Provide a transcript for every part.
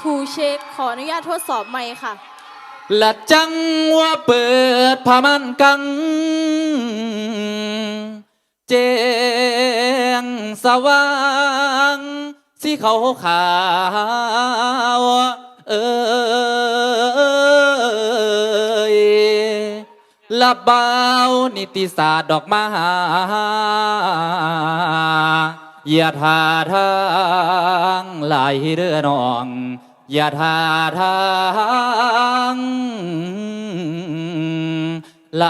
ทูเช็คขออนุญาตทดสอบใหม่ค่ะ และจังว่าเปิดผ้ามันกังแจ้งสว่างสีเขาขาวเอยละเบานิติศาสตร์ดอกไมา อย่าทาทางไหลเรือน้อง อย่าทาทางไหล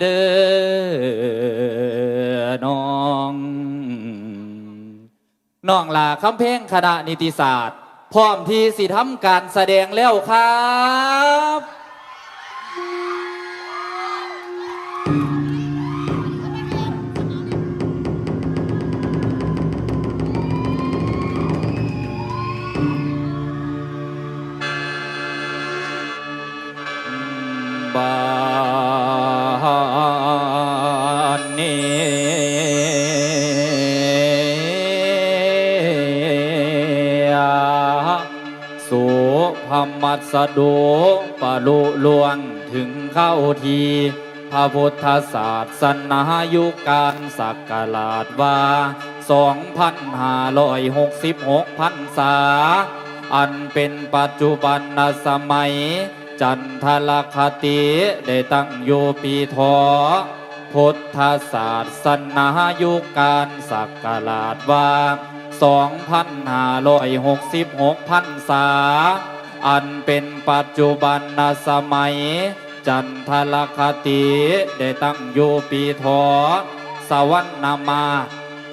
เด้อน้องน้องลาคำเพลงคณะนิติศาสตร์ พร้อมที่สิทำการแสดงแล้วครับ พมัสสโดปะลุลวงถึงเข้าทีพระพุทธศาสนายุการสักกาลาดว่าสองพันห้าร้อยหกสิบหกพันษา อันเป็นปัจจุบันสมัย จันทรคติได้ตั้งอยู่ปีทอพุทธศาสนายุการสักกาลาดว่าสองพันห้าร้อยหกสิบหกพันษา อันเป็นปัจจุบันนสมัย จันทรคติ ได้ตั้งอยู่ปีทอสวรรณมา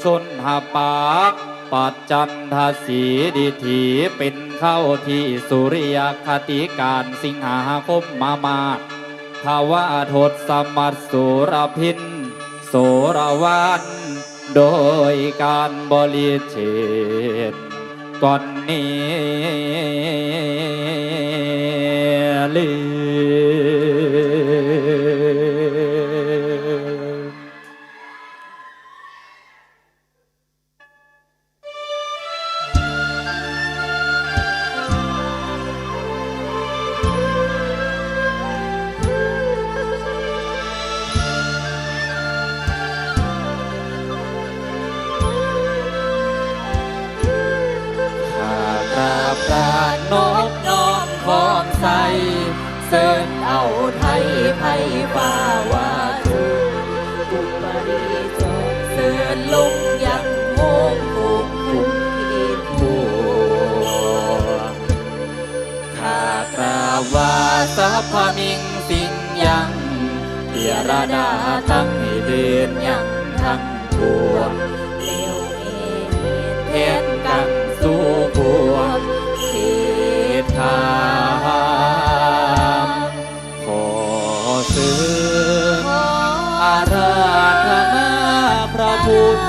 ชนหาปากปัจจันทสีดิถีเป็นเข้าที่สุริยคติการสิงหาคมมามาทวาทศสมัสสุรพินโสรวัน โดยการบริเช ตก่อนนี้ลื พพมิงสิ่งยังเดียรดาตั้งให้เดินยังทั้งปวงเลี้ยวเอเห็นกันสู่พวงคิดทามขอซื้ออาราธนาพระพุทธ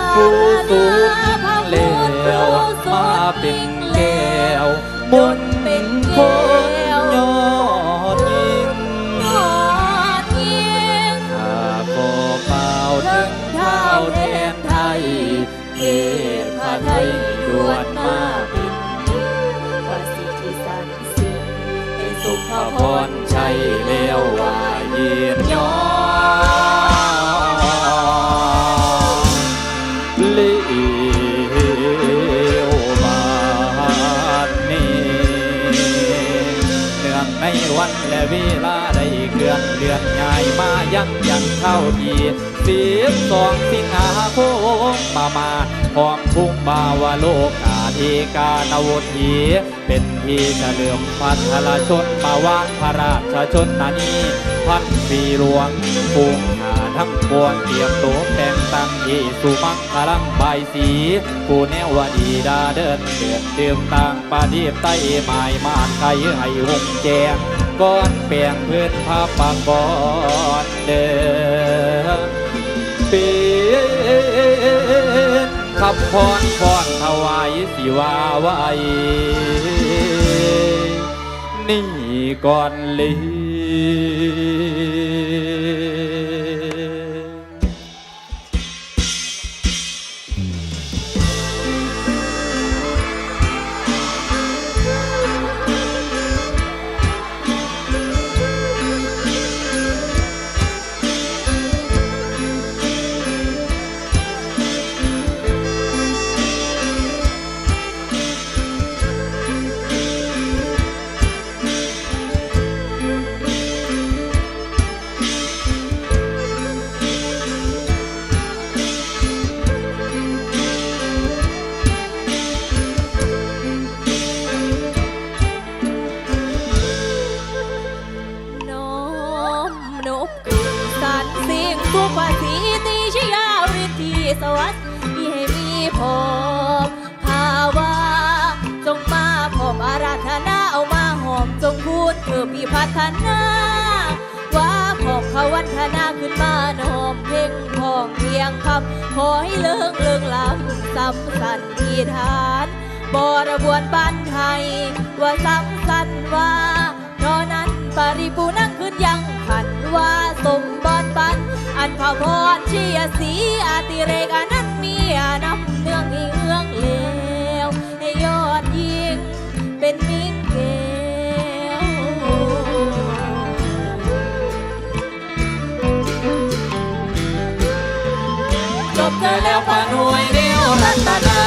ไทยดวนมาบินประสิทธิสันสิ่งให้สุขพระพรชัยเลี้ยวว่าเยียนย้อนเลี้ยวมานี้เนื่องในวันและเวลาได้เคลื่อนเลือนง่ายมายังยังเข้าทีเสิบสองสิงหาคมมามา พร้อมพุ่งบาวโลกาธิกานวุธีเป็นที่เฉลิมพัทรชนมาวางพระราชชนนานีพันปีหลวงปุงหาทั้งปวงเตรียมตัวแต่งตั้งที่สุมังคลังใบสีผู้แนววดีดาเดินเดือดเดิมต่างปาดีบไตหมายมาดไทยให้หงแจงก้อนเปลี่ยงพื้นผ้าปางบอนเดินเป็น ขับพรพรถวายสิวาไว้นี่ก่อนลี จงพูดเพื่อมีพัฒนาว่าของเขาวันธนาขึ้นมาโนมเพ่งพองเพียงคำขอให้เลิงเลิงลำซ้ำสันทีฐานบรบวนบ้านไทย ว่าซ้ำสันว่าเพรานั้นปริปูนั่งขึ้นยังขันว่าสมบอนปัน อันพาพรเชียสีอาติเรกอนั้นมีอนำเนื่องอีเอื้องเลวให้ยอดยิงเป็นมิตร เธอแล้วป่าหน่วยเดียวรัตนา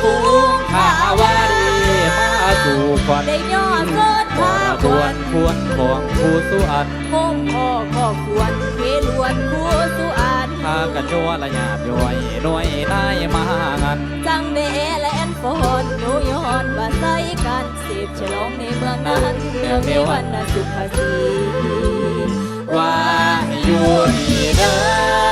ฟูงข้าวารีมาสู่ควันได้ยอดเกิดบ่พาระคทววนนควรของผู้สุอันงมพ่อข้อควรเวลวนคู่สุอานพากันยัวละหยาบย่อยหน่วยนายมางัน จังเดและแอนฟอนโยยอนบาใส่กันสืบฉลองในเมืองนั้นเนื่องในวันสุภาษีว่าให้อยู่ดีเด้อ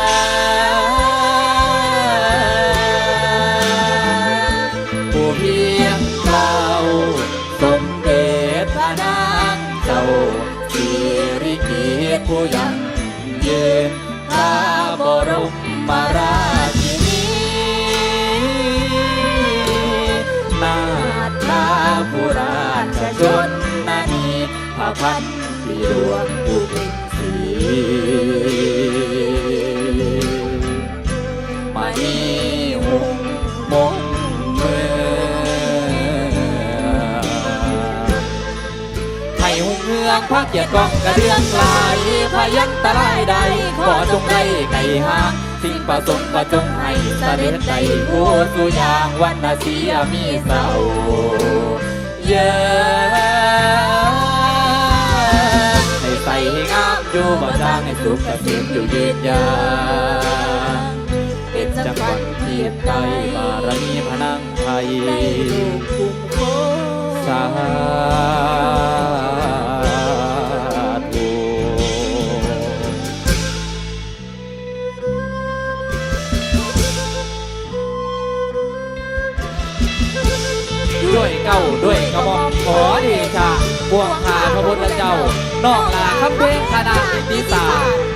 หลวงผู้เป็นสีมานีหุงมงเมืองให้หุงเมืองพระเกียรติกองกระเดืองลายพยันตรายใด ขอจงได้ไก่ห้างสิ่งประสงค์ก็จงให้เสด็จใจผู้สุยางวันนาเสียมีเศร้าเย ให้ให้งามอยู่บ่จางให้สุขเกษมอยู่ยืนยาวเป็นจังหวัดเทียบไทยบารมีพนังไทยสาธุด้วยเก้าด้วยกระหม่อมขอเดชะพวงพาพระพุทธเจ้า นอกลาคำเพลงคณะนิติศาสตร์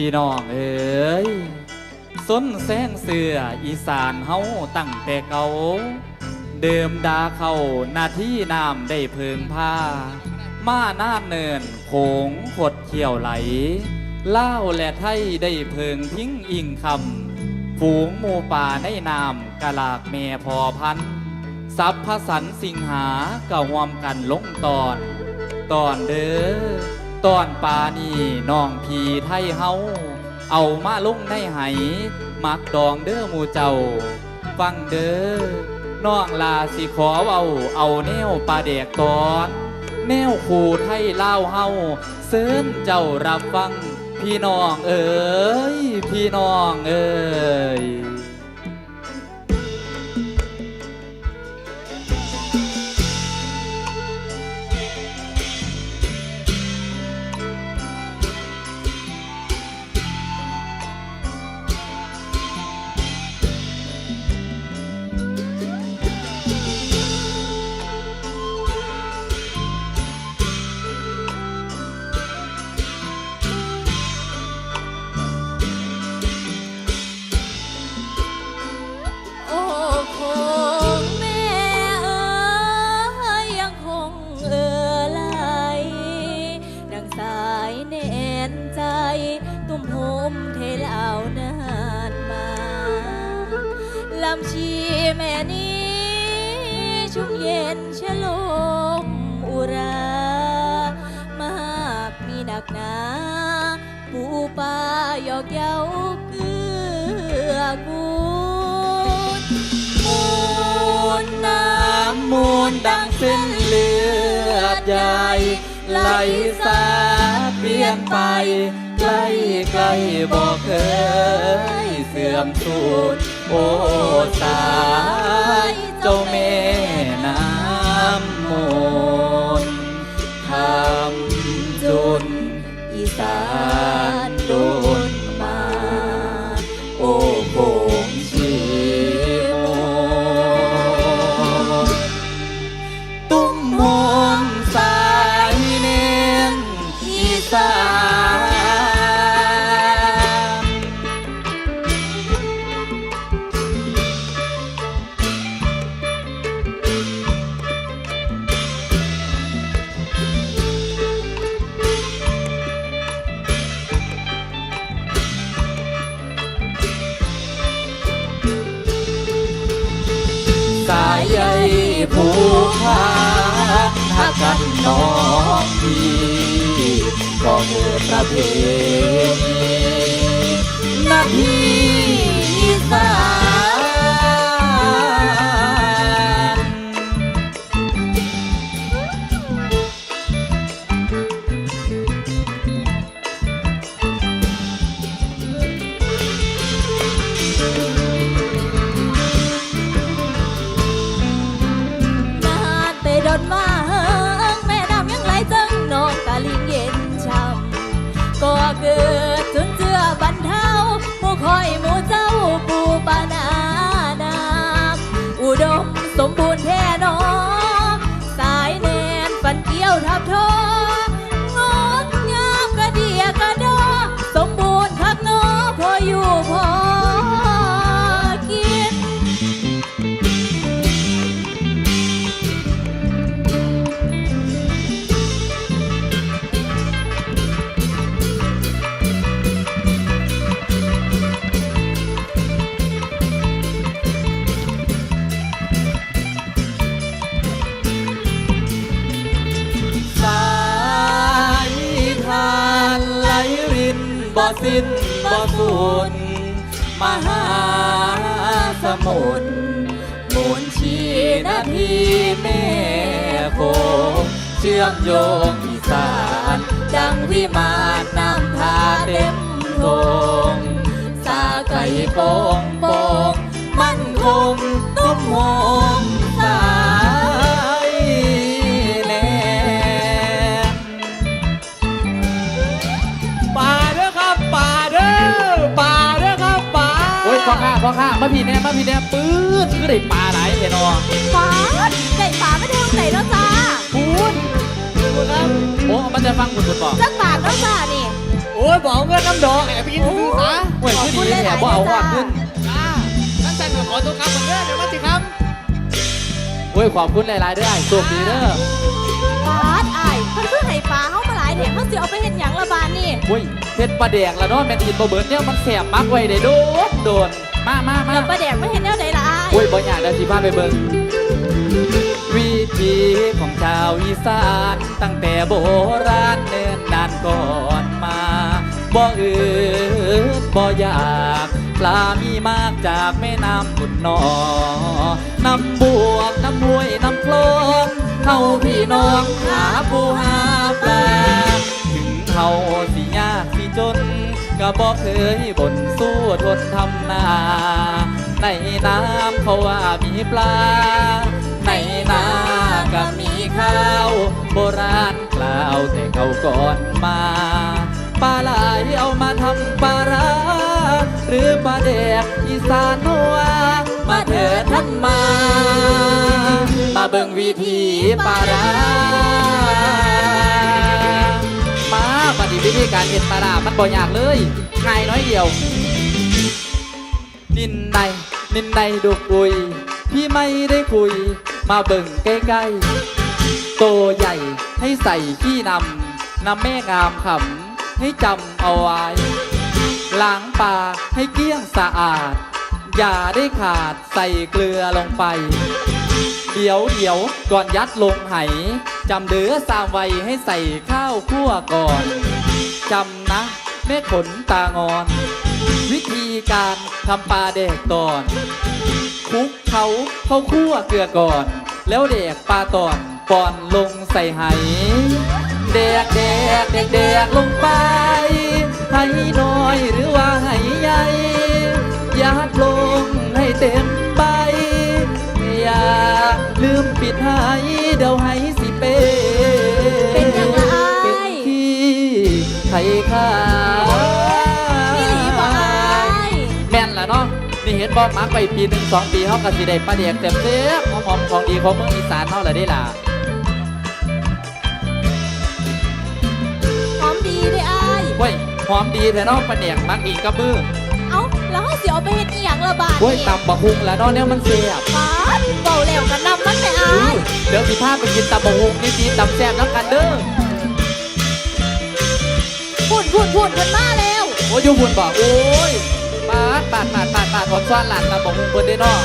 พี่น้องเอ๋ยส้นแสงเสืออีสานเฮาตั้งแต่เก่าเดิมดาเข้าหน้าที่น้ำได้เพิงผ้า มาหน้าเนินโขงขดเขียวไหลเล่าและไทยได้เพิงพิงอิงคำฝูงหมูป่าในน้ำกะลากแม่พอพันธุ์สัพพสันสิงหากะหวมกันลงตอน ตอนเด้อ ตอนป่านี่น้องพีไทยเฮาเอามาลงในไหมักดองเด้อหมูเจ้า ฟังเด้อน้องลาสิขอเอาเอาแนวปลาเดกตอน แนวคู่ไทยเล่าเฮาเซินเจ้ารับฟัง พี่น้องเอ๋ยพี่น้องเอ๋ย หยอกเย้าเกื้อกูลมูลน้ำมูลดังเส้นเลือดใหญ่ไหลสาเปลี่ยนไป ใกล้ใกล้บอกเคยเสื่อมสูญโอ้สายเจ้าแม่น้ำมูลทำจุนอีสาสาน นาทีนาที สิ้นบ่สูญมหาสมุทรมูลชีนาทีแม่โคงเชื่อมโยงอีสานดังวิมานนำพาเต็มทงสาไก่โป่งโป่งมั่นคงตุ้มโฮ ข้าพ่อข้ามาพี่แน่มาพี่แน่ปื๊ดคือได้ปลาไหลเห็นอฟ้าไก่ฟ้าไม่ทางไหนแล้วจ้าพูดครับโอ้มันจะฟังคุณคุณบอกจักบาทแล้วจ้านี่โอ้ยบอกเงินน้ำดอกแอบไปกินซื้อซะโอ้ยคือดีแถบว่าเอาหอดขึ้นจ้าท่านสั่นก็ขอตัวครับเหมือนเดิมเดี๋ยวมาสิครับโอ้ยขอบคุณหลายๆเด้อไอ้โชคดีเด้อฟ้า เฮามาหลายแถมเขาสิเอาไปเห็นหยังละบานนี่โอ้ยเพชรปลาแดงละเนาะแมนทีนบ่เบิร์ดเนี่ยมันแสบมักไว้ได้โดนโดนมามามาแล้วประแดกไม่เห็นแนวใดละอ้ายโอ้ยบ่อยากเดี๋ยวสิพาไปเบิ่งวิถีของชาวอีสานตั้งแต่โบราณเนิ่นนานก่อนมาบ่อืดบ่อยากปลามีมากจากแม่น้ำบุญนอน้ำบวกน้ำห้วยน้ำคลองเฮาพี่น้องหาปูหาปลา ก็บอกเคยบ่นสู้ทนทำนา ในน้ำเขาว่ามีปลา ในนาก็มีข้าว โบราณกล่าวแต่เขาก่อนมาปลาไหลเอามาทำปลาร้าหรือปลาแดกอีสานนัวมาเถิดท่านมา มาเบิ่งวิธีปลาร้า วิธีการเห็ดปลาร้ามันบ่ยากเลยง่ายน้อยเดียว นินในนินในดูกุยพี่ไม่ได้คุย มาเบิ่งใกล้ๆโตใหญ่ให้ใส่ขี้นำนำแม่งามขำให้จำเอาไว้ล้างปลาให้เกลี้ยงสะอาด อย่าได้ขาดใส่เกลือลงไป เดี๋ยวเดี๋ยวก่อนยัดลงไหจำเดือสามไว้ให้ใส่ข้าวคั่วก่อน จำนะแม่ขนตางอน วิธีการทำปลาแดกตอนคลุกเขาเข้าคั่วเกลือก่อน แล้วแดกปลาตอนปอนลงใส่ไหแดกแดกแดกแดกลงไปไหน้อยหรือว่าไหใหญ่ยัดลงให้เต็มใบอย่าลืมปิดไหเดี๋ยวไหสิเปเป็น ไข่ขาพี่หลีบ่อายแม่นละเนาะนี่เห็นบอกมาไปปีหนึ่งสองปีเขาก็สิได้ปลาเดียกเต็มเต็มหอมๆของดีของเมืองอีสานเท่าไรได้ล่ะหอมดีเด้อายเว้ยหอมดีแต่เนาะปลาเดียกมักอีกกระบือเอ้าแล้วเขาเสียเอาไปเฮ็ดอีหยังละบาดเว้ยนี่ตำบะฮุงแล้วเนาะเนี่ยมันเสียบปาดเบาแล้วกันนำมันแม่อายเดี๋ยวสิพาไปกินตำบะฮุงนี่ดีตำแซ่บน้ำกันเด้อ พุ่นพุ่นพุ่นมาแล้ว โอ้ยอยูบุญบอกโอ้ยปาดปาดปาดปาดปาดถอนซ้อนหลานตำบะฮุงเพิ่นได้นอก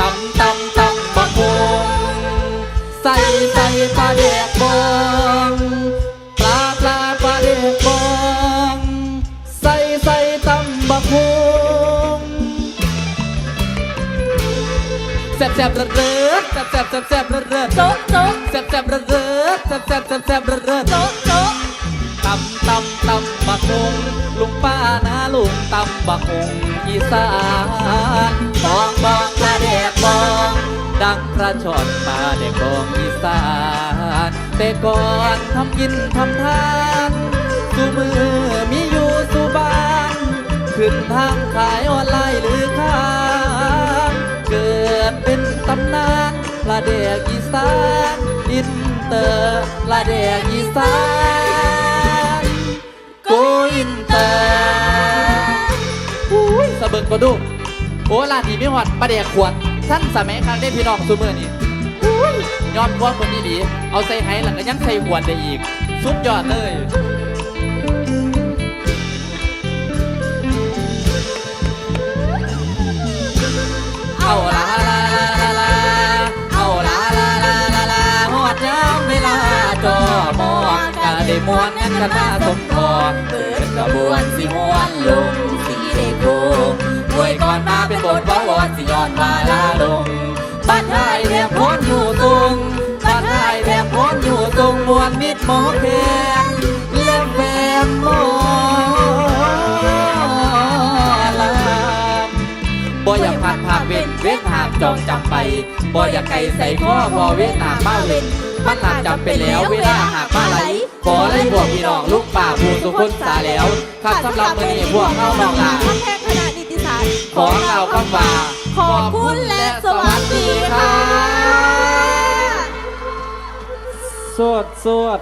ตำตำตำบักฮงใส่ใส่ปลาแดกบอง แซ่บแซ่บระเริดแซ่บแซ่บแซ่บแซ่บระเริดโจ๊ะโจ๊ะแซ่บแซ่บระเริดแซ่บแซ่บแซ่บแซ่บระเริดโจ๊ะโจ๊ะตำตำตำบักฮงลุงป้านะลุงตำบักฮงอีสานบองบองปลาแดกบองดังพระชอนปลาแดกบองอีสานแต่ก่อนทำกินทำทานสู่มือมีอยู่สู่บ้าน ขึ้นทางขายออนไลน์หรือค้า ดเป็นตำนานลาแดกอีสานอินเตอร์ลาแดกอีสานโกอินเตอร์อุ้ยสะเบิงก็ดูโอ้ร้านนี้ไม่หอดปลาแดกขวดท่านสมัยครั้งได้พี่น้องซูเมอร์นี่อุ้ยอดพวกคนนี้ดี เอาใส่ไหหลังก็ยังใส่ขวดได้อีก สุดยอดเลยเอาละ ได้มวนกันกระทาสมพอเปิดกระบวนสิมวนลุงสีไดโกมวยก่อนมาเป็นบทว่าวอนสิย้อนมาลาลงบ้านไทยแทบพ้นอยู่ตุงบ้านไทยแทบพ้นอยู่ตุงมวนมิดหมอแคนเล่นแฟนโม เว้นเว้นหากจองจำไปบ่อยากไก่ใส่ข้อพอเว้นหากมาเว้นมันหลักจำเป็นแล้วเวลาหากมาไหลขอไล่บวกพี่น้องลูกป่าผู้สุคนสาแล้วครับสำหรับมือนี้พวกเขาน้องลาท่านแพงขนาดนิติศาสตร์ขอเอาคำว่าขอบคุณและสวัสดีค่ะสวดสวด